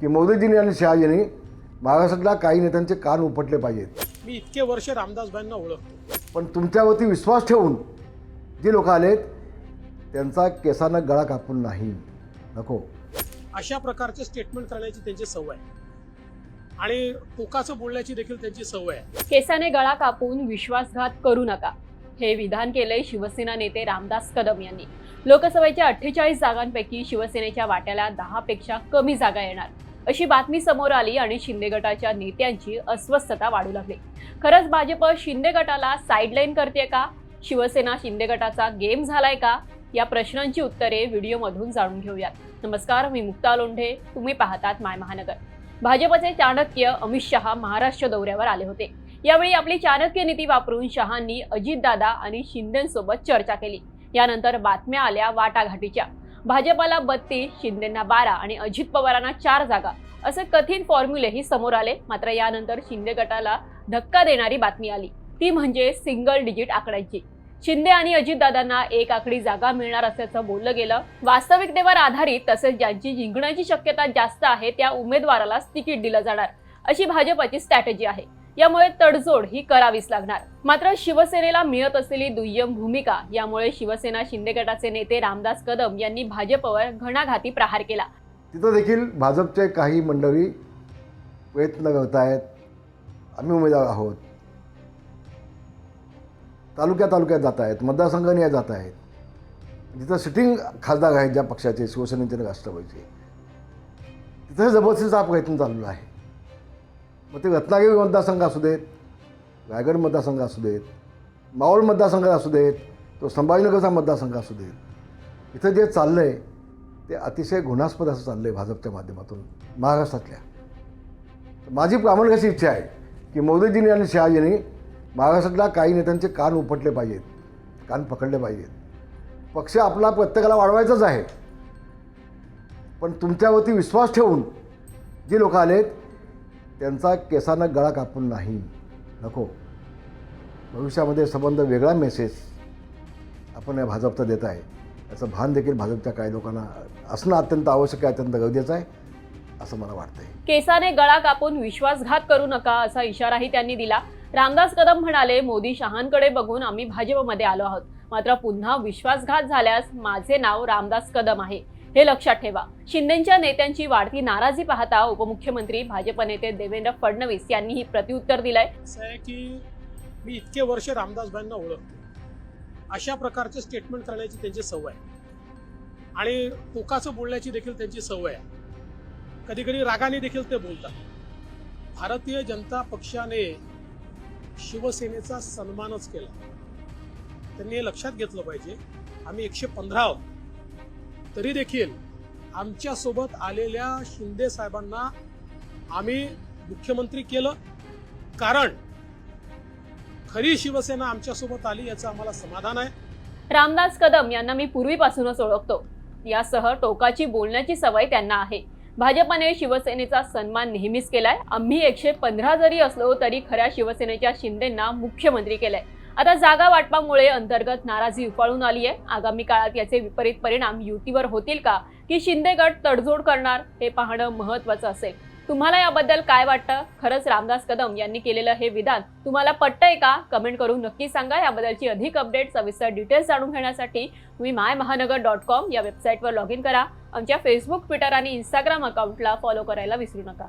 की मोदीजींनी आणि शहाजींनी महाराष्ट्रातल्या काही नेत्यांचे कान उपटले पाहिजेत. मी इतके वर्ष रामदासबाईंना ओळखतो. पण तुमच्यावरती विश्वास ठेवून जी लोक आलेत त्यांचा केसानं गळा कापून नाही. नको. अशा प्रकारचे स्टेटमेंट करण्याची त्यांची सवय आहे. आणि टोकाचं बोलण्याची देखील त्यांची सवय आहे. केसाने गळा कापून विश्वासघात करू नका. हे विधान केलंय शिवसेना नेते रामदास कदम यांनी. लोकसभेच्या अठ्ठेचाळीस जागांपैकी शिवसेनेच्या वाट्याला दहा पेक्षा कमी जागा येणार. अशी बातमी समोर आली आणि शिंदे गटाच्या नेत्यांची अस्वस्थता वाढू लागली. खरंच भाजप शिंदे गटाला साईडलाईन करते का? शिवसेना शिंदे गटाचा गेम झालाय का? या प्रश्नांची उत्तरे व्हिडिओमधून जाणून घेऊयात. नमस्कार मी मुक्ता लोंढे. तुम्ही पाहतात माय महानगर. भाजपचे चाणक्य अमित शहा महाराष्ट्र दौऱ्यावर आले होते. यावेळी आपली चाणक्य नीती वापरून शहांनी अजितदादा आणि शिंदेसोबत चर्चा केली. यानंतर बातम्या आल्या वाटाघाटीच्या. भाजपाला बत्तीस शिंदेंना बारा आणि अजित पवारांना चार जागा. असे कठीण फॉर्म्युलेही समोर आले. मात्र यानंतर शिंदे गटाला धक्का देणारी बातमी आली. ती म्हणजे सिंगल डिजिट आकड्यांची. शिंदे आणि अजितदादांना एक आकडी जागा मिळणार असल्याचं बोललं गेलं. वास्तविकतेवर आधारित तसेच ज्यांची जिंकण्याची शक्यता जास्त आहे त्या उमेदवारालाच तिकीट दिलं जाणार अशी भाजपाची स्ट्रॅटेजी आहे. यामुळे तडजोड ही करावीच लागणार. मात्र शिवसेनेला मिळत असलेली दुय्यम भूमिका यामुळे शिवसेना शिंदे गटाचे नेते रामदास कदम यांनी भाजपवर घणाघाती प्रहार केला. तिथं देखील भाजपचे काही मंडळी प्रयत्न करत आहेत आम्ही उमेदवार आहोत. तालुक्या तालुक्यात जात आहेत मतदारसंघाने जात आहेत जिथं सिटिंग खासदार आहेत ज्या पक्षाचे शिवसेनेचे आणि राष्ट्रवादीचे. तिथं जबरदस्तीचा प्रयत्न चालू आहे. मग ते रत्नागिरी मतदारसंघ असू देत रायगड मतदारसंघ असू देत मावळ मतदारसंघ असू देत तो संभाजीनगरचा मतदारसंघ असू देत. इथं जे चाललं आहे ते अतिशय गुन्हास्पद असं चाललं आहे भाजपच्या माध्यमातून महाराष्ट्रातल्या. माझी प्रामाणिक अशी इच्छा आहे की मोदीजींनी आणि शहाजींनी महाराष्ट्रातल्या काही नेत्यांचे कान उपटले पाहिजेत कान पकडले पाहिजेत. पक्ष आपला प्रत्येकाला वाढवायचाच आहे. पण तुमच्यावरती विश्वास ठेवून जी लोक आलेत त्यांचा केसानं गळा कापून नाही. नको. भविष्यामध्ये संबंध वेगळा मेसेज आपण या भाजपचा देत आहे. याचं भान देखील भाजपच्या काही लोकांना असणं अत्यंत आवश्यक आहे अत्यंत गरजेचं आहे असं मला वाटतंय. केसाने गळा कापून विश्वासघात करू नका असा इशाराही त्यांनी दिला. रामदास कदम म्हणाले मोदी शहांकडे बघून आम्ही भाजपमध्ये आलो आहोत. मात्र पुन्हा विश्वासघात झाल्यास माझे नाव रामदास कदम आहे. हे लक्षात ठेवा. शिंदेच्या नेत्यांची वाढती नाराजी पाहता उपमुख्यमंत्री भाजप नेते देवेंद्र फडणवीस यांनीही प्रत्युत्तर दिलंय. की मी इतके वर्ष रामदासबाईंना ओळखतो. अशा प्रकारचे स्टेटमेंट करण्याची त्यांची सवय आहे. आणि टोकाचं बोलण्याची देखील त्यांची सवय आहे. कधी कधी रागाने देखील ते बोलतात. भारतीय जनता पक्षाने शिवसेनेचा सन्मानच केला. त्यांनी हे लक्षात घेतलं पाहिजे. आम्ही एकशे पंधरा आहोत. तरी देखील आमच्यासोबत आलेल्या शिंदे साहेबांना आम्ही मुख्यमंत्री केलं. कारण खरी शिवसेना आमच्यासोबत आली याचं आम्हाला समाधान आहे. रामदास कदम यांना मी पूर्वीपासूनच ओळखतो. यासह टोकाची बोलण्याची सवय त्यांना आहे. भाजपाने शिवसेनेचा सन्मान नेहमीच केलाय. आम्ही एकशे पंधरा जरी असलो तरी खऱ्या शिवसेनेच्या शिंदेंना मुख्यमंत्री केलाय. आता जागा वाटपामुळे अंतर्गत नाराजी उफाळून आली आहे आगामी काळात याचे विपरीत परिणाम युतीवर होतील का? की शिंदे गट तडजोड करणार? हे पाहणं महत्वाचं असेल. तुम्हाला याबद्दल काय वाटतं? खरंच रामदास कदम यांनी केलेलं हे विधान तुम्हाला पटतंय का? कमेंट करून नक्की सांगा. याबद्दलची अधिक अपडेट सविस्तर डिटेल्स जाणून घेण्यासाठी तुम्ही माय महानगर डॉट कॉम या वेबसाईटवर लॉग इन करा. आमच्या फेसबुक ट्विटर आणि इंस्टाग्राम अकाउंटला फॉलो करायला विसरू नका.